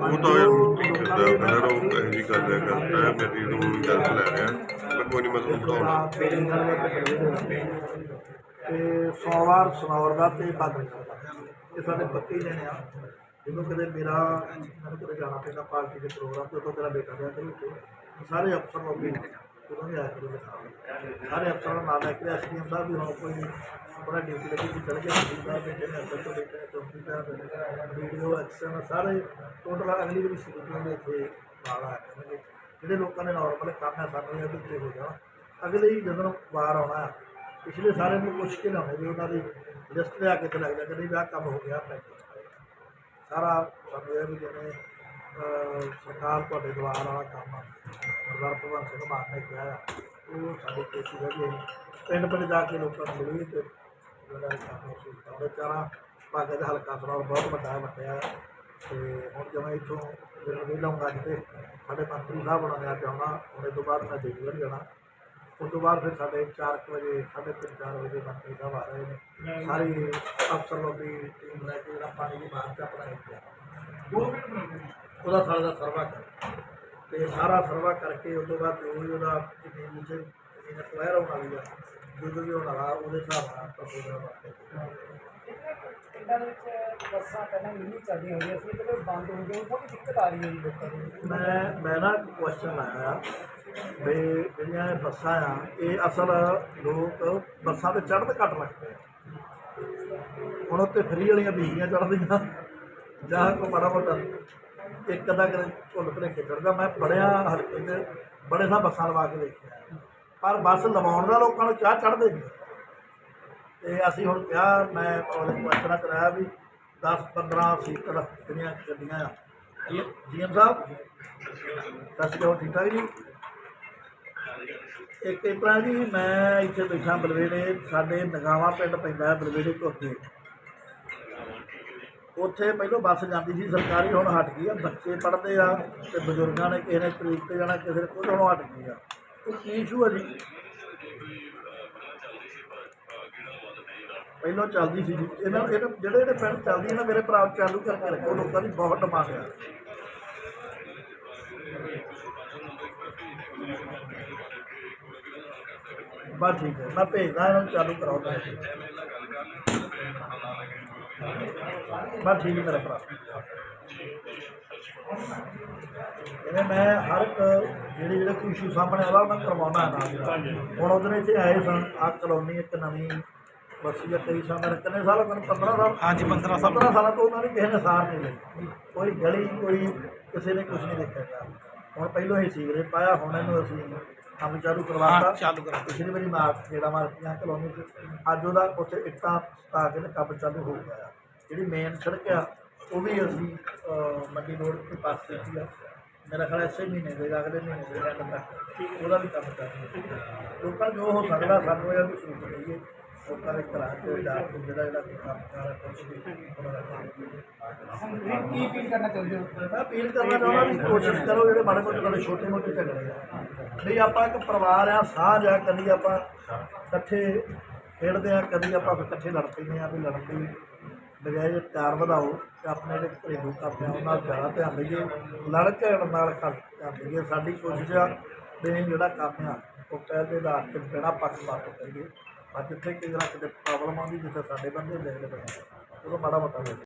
ਉਹ ਤਾਂ ਯਾਰ ਮੁੱਤੀ ਕਹਿੰਦਾ ਉਹ ਇਹੋ ਜਿਹੀ ਗੱਲ ਹੈ ਕਰਦਾ ਹੈ ਮੇਰੀ ਨੂੰ ਗੱਲ ਲੈ ਰਿਹਾ। ਪਰ ਕੋਈ ਨਹੀਂ ਮੈਂ ਤੁਹਾਨੂੰ ਬਤਾਉਣਾ ਤੇ ਸੋਮਵਾਰ ਸਨੌਰ ਦਾ ਤੇ ਬਾਦਲ ਦਾ ਇਹ ਸਾਡੇ ਪੱਕੇ ਜਣੇ ਆ। ਜਦੋਂ ਕਦੇ ਮੇਰਾ ਮੈਨੂੰ ਕਿਤੇ ਜਾਣਾ ਪੈਂਦਾ ਪਾਰਟੀ ਦੇ ਪ੍ਰੋਗਰਾਮ ਤੇ ਉਦੋਂ ਮੇਰਾ ਬੇਟਾ ਗਿਆ ਤੇ ਸਾਰੇ ਅਫਸਰ ਲੋਕ ਵੀ ਉਦੋਂ ਵੀ ਆਇਆ ਕਰੂ ਸਾਰੇ ਅਫਸਰਾਂ ਨੂੰ ਨਾਲ ਲੈ ਕੇ ਐਸਡੀਐਮ ਸਾਹਿਬ ਵੀ ਹੁਣ ਕੋਈ ਆਪਣਾ ਡਿਊਟੀ ਲੱਗੀ ਸੀ ਚੜ ਗਿਆ ਸਰਦਾਰ ਬੇਟੇ ਨੇ ਅਸਲ ਤੋਂ ਬੇਟੇ ਨੇ ਚੌਕੀਦਾਰ ਵੀਡੀਓ ਐਕਸ਼ਨ ਸਾਰੇ ਟੋਟਲ ਅਗਲੀ ਵਾਰੀ ਸਿਕਿਉਰਿਟੀ ਦੇ ਇੱਥੇ ਨਾਲ ਆਇਆ ਕਰਨਗੇ ਜਿਹੜੇ ਲੋਕਾਂ ਨੇ ਨਾਰਮਲ ਕੰਮ ਹੈ ਸਾਨੂੰ ਇਹ ਵੀ ਉੱਤੇ ਹੋ ਜਾਣਾ। ਅਗਲੇ ਜਦੋਂ ਵਾਰ ਆਉਣਾ, ਪਿਛਲੇ ਸਾਰੇ ਨੂੰ ਮੁਸ਼ਕਿਲ ਕੇ ਵੀ ਉਹਨਾਂ ਦੀ ਲਿਸਟ ਲਿਆ ਕੇ ਤੇ ਲੱਗਦਾ ਕਿ ਨਹੀਂ, ਵੀ ਆਹ ਕੰਮ ਹੋ ਗਿਆ ਆਪਣੇ ਸਾਰਾ ਸਾਨੂੰ ਇਹ ਵੀ ਜਿਵੇਂ ਸਰਕਾਰ ਤੁਹਾਡੇ ਦੁਆਰ ਵਾਲਾ ਕੰਮ ਸਰਦਾਰ ਭਗਵੰਤ ਸਿੰਘ ਮਾਨ ਨੇ ਕਿਹਾ ਆ ਉਹ ਸਾਡੀ ਕੋਸ਼ਿਸ਼ ਹੈ ਕਿ ਅਸੀਂ ਪਿੰਡ ਪਿੰਡ ਜਾ ਕੇ ਲੋਕਾਂ ਨੂੰ ਮਿਲੀਏ ਤੇ ਜਿਹੜਾ ਇਹ ਕੰਮ ਅਸੀਂ ਉਹਦੇ ਚਾਰਾ ਭਾਗੇ ਦਾ ਹਲਕਾ ਸਰਾਲ ਬਹੁਤ ਵੱਡਾ ਹੈ ਤੇ ਹੁਣ ਜਦੋਂ ਇੱਥੋਂ ਜਦੋਂ ਵੀ ਲਾਉਂਗਾ ਅੱਜ ਤੇ ਸਾਡੇ ਮੰਤਰੀ ਸਾਹਿਬ ਹੋਣਾ ਨੇ ਅੱਜ ਆਉਣਾ ਉਹਦੇ ਤੋਂ ਬਾਅਦ ਮੈਂ ਦਿੱਲੀ ਜਾਣਾ। ਉਸ ਤੋਂ ਬਾਅਦ ਫਿਰ ਸਾਡੇ 4 ਵਜੇ ਸਾਢੇ ਤਿੰਨ ਚਾਰ ਵਜੇ ਮੰਤਰੀ ਸਾਹਿਬ ਆ ਰਹੇ ਨੇ। ਸਾਰੀ ਅਫਸਰ ਲੋਕ ਦੀ ਟੀਮ ਲੈ ਕੇ ਜਿਹੜਾ ਪਾਣੀ ਦੀ ਮਾਰ ਚ ਆਪਣਾ ਇੱਕ ਉਹਦਾ ਸਾਰਾ ਦਾ ਸਰਵਾ ਕਰ। ਤੇ ਸਾਰਾ ਸਰਵਾ ਕਰਕੇ ਉਸ ਤੋਂ ਬਾਅਦ ਜੋ ਵੀ ਉਹਦਾ ਵਿੱਚ ਜ਼ਮੀਨ ਅਕਵਾਇਰ ਹੋਣ ਆ ਜਦੋਂ ਵੀ ਹੋਣਾ ਉਹਦੇ ਹਿਸਾਬ ਨਾਲ ਪ੍ਰੋਗਰਾਮ ਪਿੰਡਾਂ ਵਿੱਚ ਬੱਸਾਂ ਪਹਿਲਾਂ ਨਹੀਂ ਚੱਲਦੀਆਂ ਹੁੰਦੀਆਂ ਸੀ ਬੰਦ ਹੋ ਗਈਆਂ ਬਹੁਤ ਦਿੱਕਤ ਆ ਰਹੀ ਹੈ ਜੀ ਲੋਕਾਂ ਨੂੰ? ਮੈਂ ਮੈਂ ਨਾ ਕੁਐਸਚਨ ਲਾਇਆ ਆ ਵੀ ਜਿਹੜੀਆਂ ਇਹ ਬੱਸਾਂ ਆ ਇਹ ਅਸਲ ਲੋਕ ਬੱਸਾਂ ਤੇ ਚੜ੍ਹਨ ਘੱਟ ਲੱਗਦੇ ਆ। ਹੁਣ ਉੱਤੇ ਫਰੀ ਵਾਲੀਆਂ ਬੀਜੀਆਂ ਚੜ੍ਹਦੀਆਂ ਜਾਂ ਕੋ ਮਾੜਾ ਮੋਟਾ ਇੱਕ ਅੱਧਾ ਕਿਤੇ ਝੁੱਲ ਭਲੇਖੇ ਚੜ੍ਹਦਾ। ਮੈਂ ਬੜਿਆ ਹਲਕੇ 'ਚ ਬੜੇ ਸਾਂ ਬੱਸਾਂ ਲਵਾ ਕੇ ਦੇਖਿਆ। ਪਰ ਬੱਸ ਲਵਾਉਣ ਦਾ ਲੋਕਾਂ ਨੂੰ ਚਾਹ ਚੜ੍ਹਦੇ ਨਹੀਂ। ਤੇ ਅਸੀਂ ਹੁਣ ਕਿਹਾ, ਮੈਂ ਉਹਦੇ ਕੁਐਸਚਨ ਕਰਾਇਆ ਵੀ 10 15 ਸੀਟਰ ਜਿਹੜੀਆਂ ਗੱਡੀਆਂ ਆ। ਜੀ, ਜੀਐਮ ਸਾਹਿਬ? ਸਤਿ ਸ਼੍ਰੀ ਅਕਾਲ, ਠੀਕ ਠਾਕ ਜੀ? ਇੱਕ ਇਸ ਤਰ੍ਹਾਂ ਜੀ, ਮੈਂ ਇੱਥੇ ਬੈਠਾ ਬਲਵੇੜੇ, ਸਾਡੇ ਨਗਾਵਾ ਪਿੰਡ ਪੈਂਦਾ ਹੈ ਬਲਵੇੜੇ ਤੋਂ ਅੱਗੇ ਉੱਥੇ ਪਹਿਲਾਂ ਬੱਸ ਜਾਂਦੀ ਸੀ, ਸਰਕਾਰੀ ਹੁਣ ਹਟ ਗਈ ਆ, ਬੱਚੇ ਪੜ੍ਹਦੇ ਆ ਤੇ ਬਜ਼ੁਰਗਾਂ ਨੇ ਕਿਸੇ ਨੇ ਤਰੀਕ ਤੇ ਜਾਣਾ, ਕਿਸੇ ਨੇ ਕੁਝ, ਹੁਣ ਹਟ ਗਈ ਆ। ਉਹ ਕੀ ਇਸ਼ੂ ਹੈ ਜੀ? ਪਹਿਲਾਂ ਚੱਲਦੀ ਸੀ ਜੀ। ਇਹਨਾਂ ਇਹਨਾਂ, ਜਿਹੜੇ ਜਿਹੜੇ ਪਿੰਡ ਚੱਲਦੀ ਹੈ ਨਾ, ਮੇਰੇ ਭਰਾ ਚਾਲੂ ਕਰਕੇ ਰੱਖੋ, ਲੋਕਾਂ ਦੀ ਬਹੁਤ ਡਿਮਾਂਡ ਆ। ਬਸ ਠੀਕ ਹੈ ਮੈਂ ਭੇਜਦਾ, ਇਹਨਾਂ ਨੂੰ ਚਾਲੂ ਕਰਾਉਂਦਾ। ਬਸ ਠੀਕ ਹੈ ਮੇਰਾ ਭਰਾ। ਇਹਨੇ ਮੈਂ ਹਰ ਇੱਕ ਜਿਹੜੇ ਜਿਹੜੇ ਕੋਈ ਇਸ਼ੂ ਸਾਹਮਣੇ ਆਉਂਦਾ ਮੈਂ ਕਰਵਾਉਣਾ ਹੈ ਨਾਲ। ਹੁਣ ਉਹਦੇ ਇੱਥੇ ਆਏ ਸਨ ਆ ਕਲੋਨੀ ਇੱਕ ਨਵੀਂ ਬਸੀ ਆ ਕਈ ਸਾਲ ਕਿੰਨੇ ਸਾਲ ਗਏ 15 ਸਾਲ। ਹਾਂਜੀ 15 ਸਾਲ 15 ਸਾਲਾਂ ਤੋਂ ਉਹਨਾਂ ਨੇ ਕਿਸੇ ਨੇ ਸਾਰ ਨਹੀਂ ਲਈ। ਕੋਈ ਗਲੀ ਕੋਈ ਕਿਸੇ ਨੇ ਕੁਝ ਨਹੀਂ ਦੇਖਿਆ ਹੁਣ ਪਹਿਲਾਂ ਹੀ ਸੀਵਰੇਜ ਪਾਇਆ ਹੁਣ ਇਹਨੂੰ ਅਸੀਂ ਕੰਮ ਚਾਲੂ ਕਰਵਾਤਾ। ਚਾਲੂ ਕਰਾ। ਪਿਛਲੀ ਵਾਰੀ ਮਾਰ ਜਿਹੜਾ ਮਾਰਤੀਆਂ ਕਲੋਨੀ ਚ ਅੱਜ ਉਹਦਾ ਉੱਥੇ ਇੱਟਾਂ ਸਤਾ ਕੇ ਕੰਮ ਚਾਲੂ ਹੋ ਗਿਆ। ਜਿਹੜੀ ਮੇਨ ਸੜਕ ਆ ਉਹ ਵੀ ਅਸੀਂ ਮੰਡੀ ਰੋਡ ਤੇ ਪਾਸ ਕੀਤੀ ਆ। ਮੇਰਾ ਖਿਆਲ ਇਸੇ ਮਹੀਨੇ ਦੇ ਅਗਲੇ ਮਹੀਨੇ ਦੇ ਐਂਡ ਤੱਕ। ਉਹਦਾ ਵੀ ਕੰਮ ਚਾਲੂ ਹੋ। ਲੋਕਾਂ ਜੋ ਹੋ ਸਕਦਾ ਸਾਨੂੰ ਇਹ ਵੀ ਸਹੂਲਤ ਦਈਏ ਲੋਕਾਂ ਦੇ ਘਰਾਂ ਚ ਜਾ ਕੇ ਜਿਹੜਾ ਜਿਹੜਾ ਕੰਮ ਕਰ ਰਿਹਾ ਕੀ ਅਪੀਲ ਕਰਨਾ ਚਾਹੁੰਦੇ ਹੋ? ਮੈਂ ਅਪੀਲ ਕਰਨਾ ਚਾਹੁੰਦਾ ਵੀ ਕੋਸ਼ਿਸ਼ ਕਰੋ ਜਿਹੜੇ ਮਾੜੇ ਮੋਟੇ ਤੁਹਾਡੇ ਛੋਟੇ ਮੋਟੇ ਝਗੜੇ ਆ। ਵੀ ਆਪਾਂ ਇੱਕ ਪਰਿਵਾਰ ਆ ਸਾਂਝ ਆ ਕਦੀ ਆਪਾਂ ਇਕੱਠੇ ਖੇਡਦੇ ਆ ਕਦੀ ਆਪਾਂ ਇਕੱਠੇ ਲੜ ਪੈਂਦੇ ਆ ਵੀ ਲੜਨ ਦੀ ਬਜਾਏ ਜੇ ਪਿਆਰ ਵਧਾਓ ਤੇ ਆਪਣੇ ਜਿਹੜੇ ਘਰੇਲੂ ਕੰਮ ਆ, ਉਹਨਾਂ ਨਾਲ ਜ਼ਿਆਦਾ ਧਿਆਨ ਦਈਏ। ਲੜ ਝਗੜ ਨਾਲ ਘੱਟ ਧਿਆਨ ਦਈਏ, ਸਾਡੀ ਕੋਸ਼ਿਸ਼ ਆ ਵੀ ਜਿਹੜਾ ਕੰਮ ਆ, ਉਹ ਪਹਿਲ ਦੇ ਆਧਾਰ ਤੇ ਬਿਨਾਂ ਪੱਖਪਾਤ ਕਰੀਏ ਪਰ ਜਿੱਥੇ ਕਿਸੇ ਤਰ੍ਹਾਂ ਕਿਤੇ ਪ੍ਰੋਬਲਮ ਆਉਂਦੀ, ਜਿੱਥੇ ਸਾਡੇ ਬੰਦੇ ਦੇਖਦੇ ਪਏ ਉਦੋਂ ਮਾੜਾ ਮੋਟਾ ਹੋ